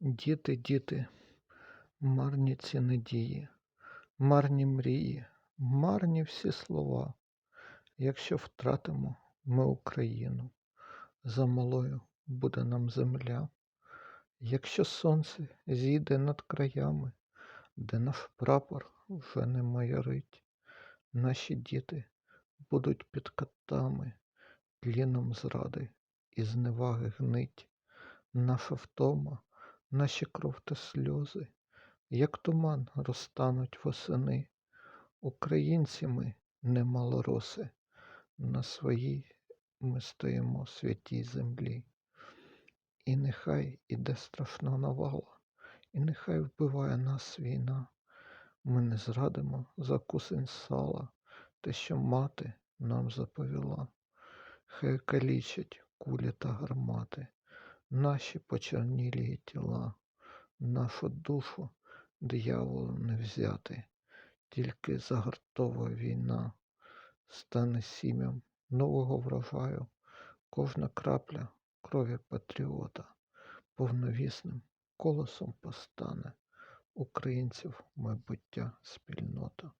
Діти, діти, марні ці надії, марні мрії, марні всі слова, якщо втратимо ми Україну, замалою буде нам земля, якщо сонце зійде над краями, де наш прапор вже не майорить, наші діти будуть під катами, тліном зради і зневаги гнить, наша втома, наші кров та сльози, як туман розтануть восени. Українці ми, не малороси, на своїй ми стоїмо святій землі. І нехай іде страшна навала, і нехай вбиває нас війна. Ми не зрадимо за кусень сала, те, що мати нам заповіла. Хай калічать кулі та гармати, наші почернілі тіла, нашу душу дияволу не взяти, тільки загартова війна стане сім'ям нового врожаю, кожна крапля крові патріота повновісним колосом постане українців майбуття спільнота.